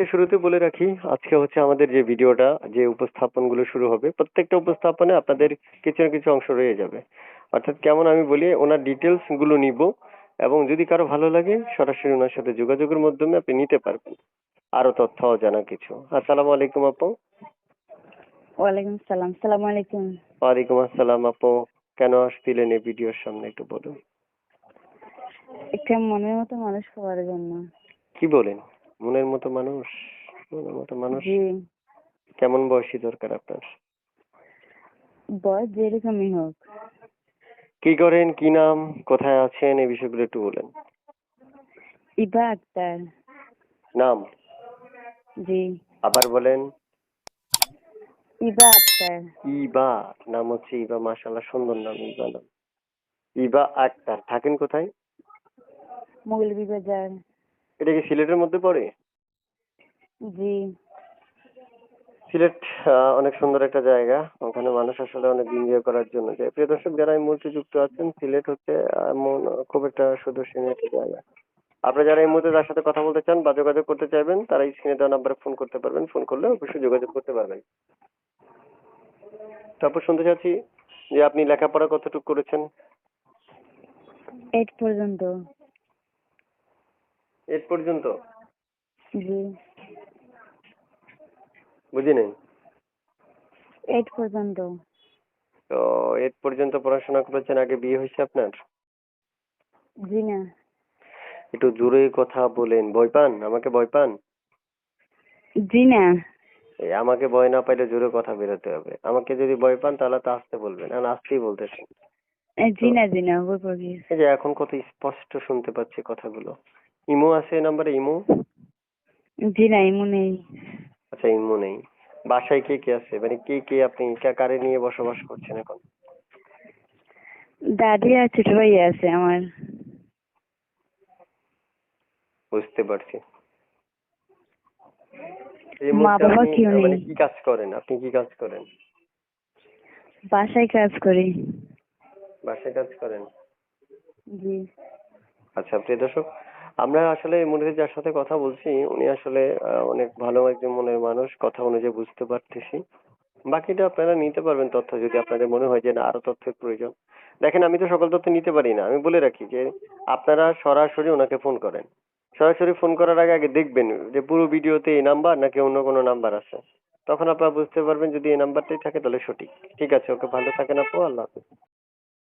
আজকে শুরুতে বলে রাখি আজকে হচ্ছে আমাদের যে ভিডিওটা যে উপস্থাপনগুলো শুরু হবে প্রত্যেকটা উপস্থাপনে আপনাদের কিছু না কিছু অংশ রয়ে যাবে। অর্থাৎ কেমন আমি বলি ওনার ডিটেলসগুলো নিব এবং যদি কারও ভালো লাগে সরাসরি ওনার সাথে যোগাযোগের মাধ্যমে আপনি নিতে পারবেন। আরও তথ্য জানা কিছু। আসসালামু আলাইকুম আপু। ওয়ালাইকুম সালাম। সালাম আলাইকুম। ওয়ালাইকুম আসসালাম আপু। কেন আসছিলেন এই ভিডিওর সামনে একটু বলুন। একটা মনের মতো মানুষ পাওয়ার জন্য। কি বলেন? মনের মতো মানুষ মনের মতো মানুষ জি। কেমন বয়সী দরকার আপনার? বয়স যেরকমই হোক। কি করেন কি নাম কোথায় আছেন এই বিষয়গুলো একটু বলেন। ইবা আক্তার। নাম? জি। আবার বলেন। ইবা আক্তার। ইবা নাম হচ্ছে ইবা মাশাল্লাহ সুন্দর নাম ইবা নাম। ইবা আক্তার থাকেন কোথায়? মৌলভী বাজার। এটা কি সিলেটের মধ্যে পড়ে? জি। সিলেট অনেক সুন্দর একটা জায়গা। ওখানে মানুষ আসলে অনেক এনজয় করার জন্য যায়। প্রিয় দর্শক যারা এই মুহূর্তে যুক্ত আছেন সিলেট হচ্ছে এমন খুব একটা সুদর্শনীয় একটা জায়গা। আপনারা যারা এই মুহূর্তে তার সাথে কথা বলতে চান বা যোগাযোগ করতে চাইবেন তারা এই স্ক্রিনে দেওয়া নাম্বারে ফোন করতে পারবেন। ফোন করলে অবশ্যই যোগাযোগ করতে পারবেন। তারপর শুনতে চাচ্ছি যে আপনি লেখাপড়া কতটুকু করেছেন? এইট পর্যন্ত। এইট পর্যন্ত? জি। বুঝি নেই? এইট পর্যন্ত। তো এইট পর্যন্ত পড়াশোনা করেছেন আগে বিয়ে হয়েছে আপনার? জি না। একটু জোরে কথা বলেন। ভয় পান? আমাকে ভয় পান? জি না। এই আমাকে ভয় না পাইলে জোরে কথা বেরোতে হবে। আমাকে যদি ভয় পান তাহলে তো আসতে বলবেন। আর আসতেই বলতেছেন। জি না জি না এই যে এখন কত স্পষ্ট শুনতে পাচ্ছি কথাগুলো। ইমো আছে নাম্বারে ইমো? জি না এমন নেই। আচ্ছা ইমো নেই। বাসায় কে কে আছে? মানে কে কে আপনি কা- কারে নিয়ে বসবাস করছেন এখন? দাদি আর ছোট ভাই আছে আমার। বুঝতে পারছি। মা বাবা কেউ মানে নেই। কি কাজ করেন? আপনি কি কাজ করেন? বাসায় কাজ করি। বাসায় কাজ করেন? জি। আচ্ছা প্রিয় দর্শক আমরা আসলে এই যার সাথে কথা বলছি, উনি আসলে অনেক ভালো একজন মনের মানুষ, কথা অনুযায়ী বুঝতে পারতেছি। বাকিটা আপনারা নিতে পারবেন তথ্য যদি আপনাদের মনে হয় যে না, আরও তথ্যের প্রয়োজন। দেখেন, আমি তো সকল তথ্য নিতে পারি না। আমি বলে রাখি যে, আপনারা সরাসরি ওনাকে ফোন করেন। সরাসরি ফোন করার আগে আগে দেখবেন যে পুরো ভিডিওতে এই নাম্বার নাকি অন্য কোনো নাম্বার আছে। তখন আপনারা বুঝতে পারবেন যদি এই নাম্বারটাই থাকে, তাহলে সঠিক। ঠিক আছে, ওকে ভালো থাকেন আপু, আল্লাহ হাফেজ।